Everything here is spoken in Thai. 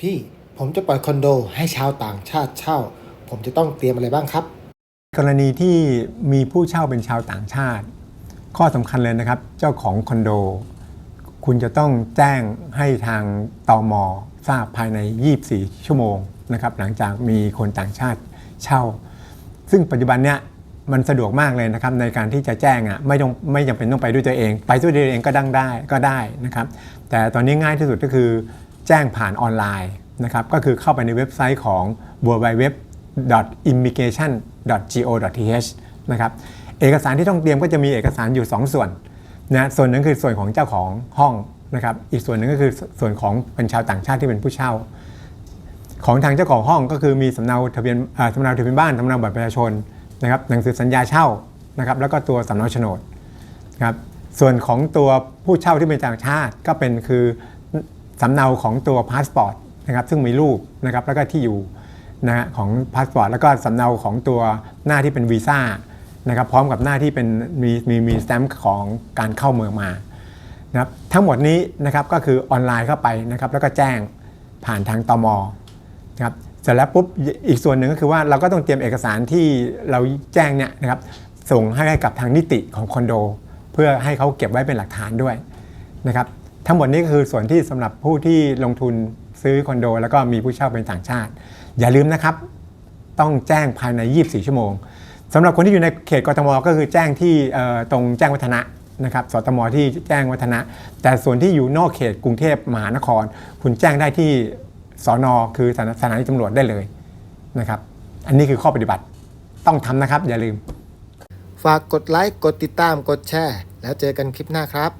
พี่ผมจะปล่อยคอนโดให้ชาวต่างชาติเช่า ผมจะต้องเตรียมอะไรบ้างครับ กรณีที่มีผู้เช่าเป็นชาวต่างชาติ ข้อสำคัญเลยนะครับ เจ้าของคอนโด คุณจะต้องแจ้งให้ทางตอมทราบภายใน 24 ชั่วโมงนะครับหลังจากมีคนต่างชาติเช่า ซึ่งปัจจุบันเนี้ยมันสะดวกมากเลยนะครับในการที่จะแจ้งอะไม่ต้องไม่จำเป็นต้องไปด้วยตัวเอง ไปด้วยตัวเองก็ดังได้ก็ได้นะครับ แต่ตอนนี้ง่ายที่สุดก็คือ แจ้งผ่านออนไลน์นะครับก็คือเข้าไปในเว็บไซต์ของ www.immigration.go.th นะครับเอกสารที่ต้องเตรียมก็จะมีเอกสารอยู่ 2 ส่วนนะส่วนหนึงคือส่วนของเจ้าของห้องนะครับอีกส่วนหนึ่งก็คือส่วนของเป็นชาวต่างชาติที่เป็นผู้เช่า ของทางเจ้าของห้องก็คือมีสำเนาทะเบียนสำเนาทะเบียนบ้านสำเนาบัตรประชาชนนะครับหนังสือสัญญาเช่านะครับแล้วก็ตัวสำเนาโฉนดครับส่วนของตัวผู้เช่าที่เป็นต่างชาติก็เป็นคือ สำเนาของตัวพาสปอร์ตนะครับซึ่งมีรูปนะครับแล้วก็ที่อยู่นะฮะของพาสปอร์ตแล้วก็สำเนาของตัวหน้าที่เป็นวีซ่านะครับพร้อมกับหน้าที่เป็นมีมีมีสแตมป์ของการเข้าเมืองมานะครับทั้งหมดนี้นะครับก็คือออนไลน์เข้าไปนะครับแล้วก็แจ้งผ่านทางตมนะครับเสร็จแล้วปุ๊บอีกส่วนหนึ่งก็คือว่าเราก็ต้องเตรียมเอกสารที่เราแจ้งเนี่ยนะครับส่งให้กับทางนิติของคอนโด เพื่อให้เขาเก็บไว้เป็นหลักฐานด้วยนะครับ ทั้งหมดนี้ก็คือส่วนที่สำหรับผู้ที่ลงทุนซื้อคอนโด แล้วก็มีผู้เช่าเป็นต่างชาติ อย่าลืมนะครับ ต้องแจ้งภายใน 24 ชั่วโมงสำหรับคนที่อยู่ในเขตกทมก็คือแจ้งที่ตรงแจ้งวัฒนะนะครับสตมที่แจ้งวัฒนะ แต่ส่วนที่อยู่นอกเขตกรุงเทพมหานคร คุณแจ้งได้ที่สอนอคือสถานีตำรวจได้เลยนะครับ อันนี้คือข้อปฏิบัติต้องทำนะครับ อย่าลืม ฝากกดไลค์กดติดตามกดแชร์ แล้วเจอกันคลิปหน้าครับ